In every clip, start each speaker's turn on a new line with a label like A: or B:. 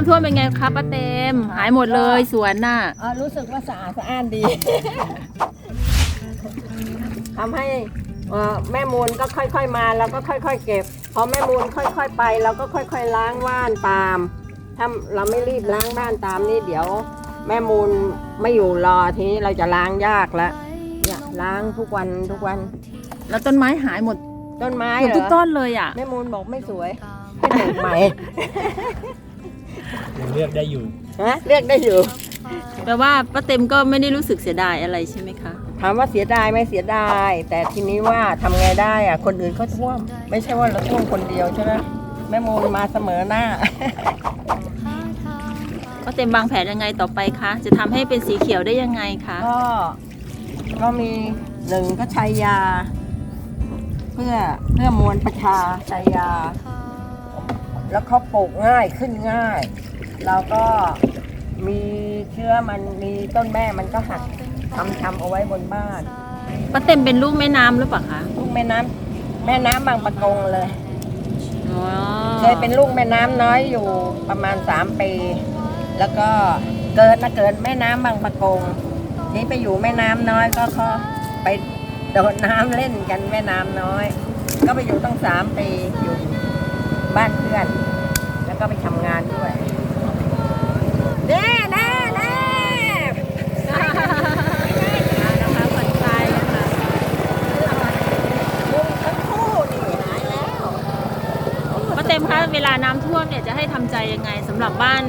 A: นี้น้ำท่วมเป็นไงคะป้าเต็ม หายหมดเลยสวนน่ะ
B: เอ่อรู้สึกว่าสะอาดสะอ้านดี ทำให้เอ่อแม่มูลก็ค่อยๆมาแล้วก็ค่อย ๆ เก็บ พอแม่มูลค่อย ๆ ไปเราก็ค่อย ๆ ล้างบ้านตาม ถ้าเราไม่รีบล้างบ้านตามนี่เดี๋ยว แม่มูลไม่อยู่รอทีนี้เราจะล้างยากแล้วเนี่ยล้างทุกวันทุกวัน
A: แล้วต้นไม้หายหมด
B: ต้นไม้
A: หมด
B: เหร
A: ทุก
B: อ
A: ต้นเลยอะ
B: แม่มูลบอกไม่สวยให้ปลูกใหม่
C: ยังเลือกได้อยู่
B: ฮะเลือกได้อยู่
A: แปลว่าป้าเต็มก็ไม่ได้รู้สึกเสียดายอะไรใช่ไหมคะ
B: ถามว่าเสียดายไหมเสียดาย แต่ทีนี้ว่าทำไงได้อะคนอื่นเขาท่วม ไม่ใช่ว่าเราท่วมคนเดียวใช่ไหมแม่มูลมาเสมอหน้า
A: ป้าเต็มวางแผนยังไงต่อไปคะจะทำให้เป็นสีเขียวได้ยังไงคะ
B: ก็ก็มีหนึ่งก็ใช้ยา เพื่อเพื่อมวลประชาใช้ยา แล้วเขาปลูกง่ายขึ้นง่าย เราก็มีเชื้อมันมีต้นแม่มันก็หักทำทำเอาไว้บนบ้าน
A: ป้าเต็มเป็นลูกแม่น้ำหรือเปล่าคะ
B: ลูกแม่น้ำแม่น้ำบางปะกงเลย
A: อ๋อ
B: เคยเป็นลูกแม่น้ำน้อยอยู่ประมาณ3ปี แล้วก็เกิดนะเกิดแม่น้ำบางปะกง นี่ไปอยู่แม่น้ำน้อยก็เขาไปโดดน้ำเล่นกันแม่น้ำน้อย ก็ไปอยู่ตั้งสามปีอยู่ บ้านเพื่อน แล้วก็ไปทำงานด้วยแน่แน่แน่
A: นะคะผ่อนคลายเลยค่ะ
B: ลุงทั้งคู่นี่หายแล้ว
A: ป้าเต็มคะเวลาน้ำท่วมเนี่ยจะให้ทำใจยังไงสำหรับบ้าน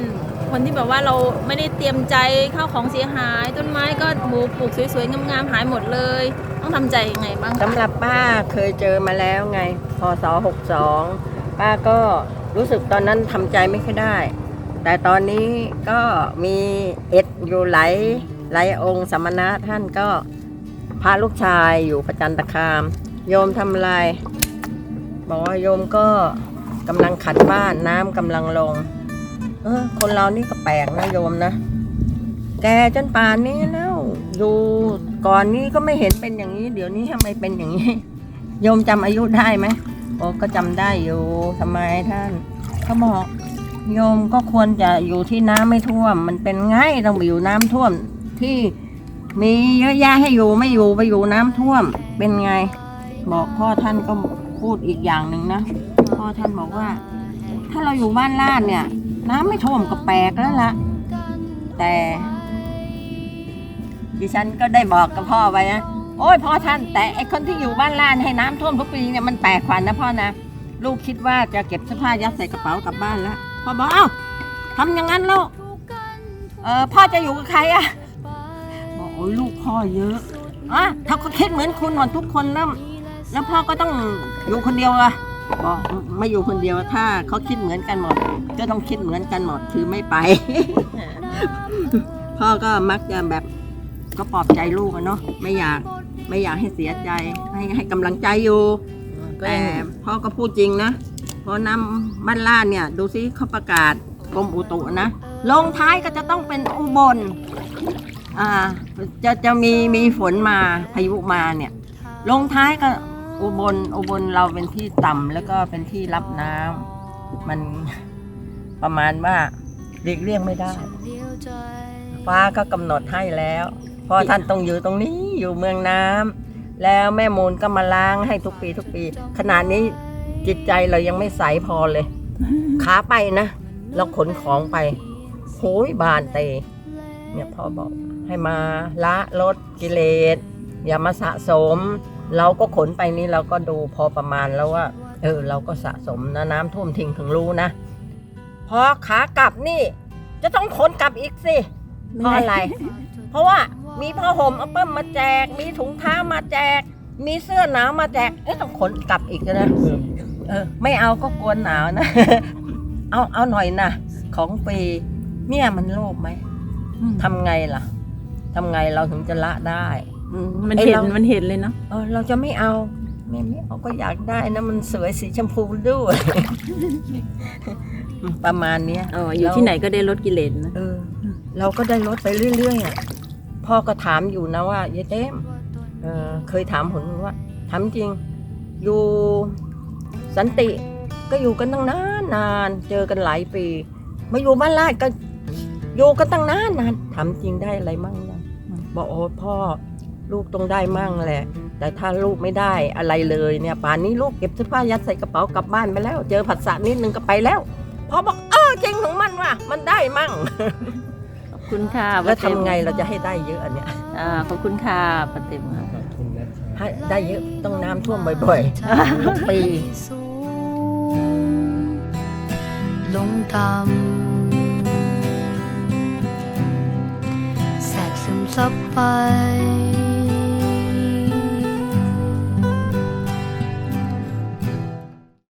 A: คนที่แบบว่าเราไม่ได้เตรียมใจข้าวของเสียหาย ต้นไม้ก็หมูปลูกสวยๆงามๆหายหมดเลย ต้องทำใจยังไงบ้างคะ
B: สำหรับป้าเคยเจอมาแล้วไงพศ62 ป้าก็รู้สึกตอนนั้นทำใจไม่ค่อยได้ แต่ตอนนี้ก็มีเอ็ดอยู่ไหลายหลายองค์สมณะท่านก็พาลูกชายอยู่ประจันตคาม โยมทำอะไรบอกว่าโยมก็กำลังขัดบ้านน้ำกำลังลง เออคนเรานี่ก็แปลกนะโยมนะ แกจนป่านนี้แล้วอยู่ก่อนนี้ก็ไม่เห็นเป็นอย่างนี้ เดี๋ยวนี้ทำไมเป็นอย่างนี้ โยมจำอายุได้ไหม โอ้ก็จำได้อยู่ทำไมท่านเขาบอกโยมก็ควรจะอยู่ที่น้ำไม่ท่วม มันเป็นไง่ายต้องไปอยู่น้ำท่วมที่มีเยอะแยะให้อยู่ไม่อยู่ไปอยู่น้ำท่วม เป็นไง บอกพ่อท่านก็พูดอีกอย่างหนึ่งนะพ่อท่านบอกว่า ถ้าเราอยู่บ้านลาดเนี่ย น้ำไม่ท่วมก็แปลกแล้วละแต่ ดิฉันก็ได้บอกกับพ่อไว้นะ โอ้ยพ่อท่านแต่ไอคนที่อยู่บ้านล่านให้น้ำท่วมทุกปีเนี่ยมันแปลกขวัญนะพ่อนะ ลูกคิดว่าจะเก็บเสื้อผ้ายัดใส่กระเป๋ากลับบ้านแล้วพ่อบอกเอ้าทำอย่างนั้นลูกเออพ่อจะอยู่กับใครอะบอกโอ้ยลูกพ่อเยอะอะถ้าเขาคิดเหมือนคุณหมดทุกคนแล้วแล้วพ่อก็ต้องอยู่คนเดียวอะบอกไม่อยู่คนเดียวถ้าเขาคิดเหมือนกันหมด ก็ต้องคิดเหมือนกันหมดคือไม่ไป พ่อก็มักจะแบบก็ปลอบใจลูกอะเนาะไม่อยาก ไม่อยากให้เสียใจ ให้ให้กำลังใจอยู่
A: ก็
B: แต่
A: ยัง
B: พ่อก็พูดจริงนะเพราะน้ำบ้านล่านเนี่ย ดูซิเขาประกาศกรมอุตุนะลงท้ายก็จะต้องเป็นอุบลอ่าจะจะมีมีฝนมาพายุมาเนี่ย ลงท้ายก็อุบลอุบลเราเป็นที่ต่ำแล้วก็เป็นที่รับน้ำมันประมาณว่าหลีกเลี่ยงไม่ได้ ฟ้าก็กำหนดให้แล้วเพ ราะท่านต้องอยู่ตรงนี้อยู่เมืองน้ำแล้วแม่มูลก็มาล้างให้ทุกปีทุกปี ขนาดนี้จิตใจเรายังไม่ใสพอเลยขาไปนะเราขนของไปโหยบานเตเนี่ยพ่อบอกให้มาละลดกิเลส อย่ามาสะสม เราก็ขนไปนี่เราก็ดูพอประมาณแล้วว่า เออ เราก็สะสมนะน้ำท่วมทิ้งถึงรู้นะพอขากลับนี่ จะต้องขนกลับอีกสิเพราะอะไร เพราะว่า มีผ้าห่มเอาเปิ้มมาแจก มีถุงเท้ามาแจก มีเสื้อหนาวมาแจกเอ๊ะต้องขนกลับอีกนะ
C: เพิ่ม
B: เออไม่เอาก็กลัวหนาวนะ เอาเอาหน่อยนะของฟรีเนี่ยมันโลภไหมทำไงล่ะทำไงเราถึงจะละได้
A: อืมมัน
B: ไอ้
A: เห็น
B: เรา
A: มันเห็นเลยเนาะ
B: เออเราจะไม่เอาไม่ไม่เอาก็อยากได้นะมันสวยสีชมพูด้วยประมาณเนี้ย
A: อ๋ออยู่ที่ไหนก็ได้ลดกิเลสนะ
B: เออ เราก็ได้ลดไปเรื่อยๆอะ พ่อก็ถามอยู่นะว่ายายเต้มเเคยถามผลว่าถามจริง อยู่สันติก็อยู่กันตั้งนานนานเจอกันหลายปีมาอยู่บ้านลาดก็อยู่ก็ตั้งนานนานถามจริงได้อะไรมั่งยังบอกโอ้พ่อลูกต้องได้มั่งแหละ แต่ถ้าลูกไม่ได้อะไรเลยเนี่ยป่านนี้ลูกเก็บเสื้อผ้ายัดใส่กระเป๋ากลับบ้านไปแล้ว เจอผัสสะนิดนึงก็ไปแล้วพ่อบอกเออเก่งของมันว่ะมันได้มั่ง
A: คุณค่ะ
B: แล้ว
A: ป้าเต็ม
B: ทำไงเราจะให้ได้เยอะอันเนี่ย
A: อ่าขอบคุณค่ะป้าเต็มค่ะ
B: ให้ได้เยอะต้องน้ำท่วมบ่อยๆทุกปี
C: สูงลงต่ำแสกซึมซับไป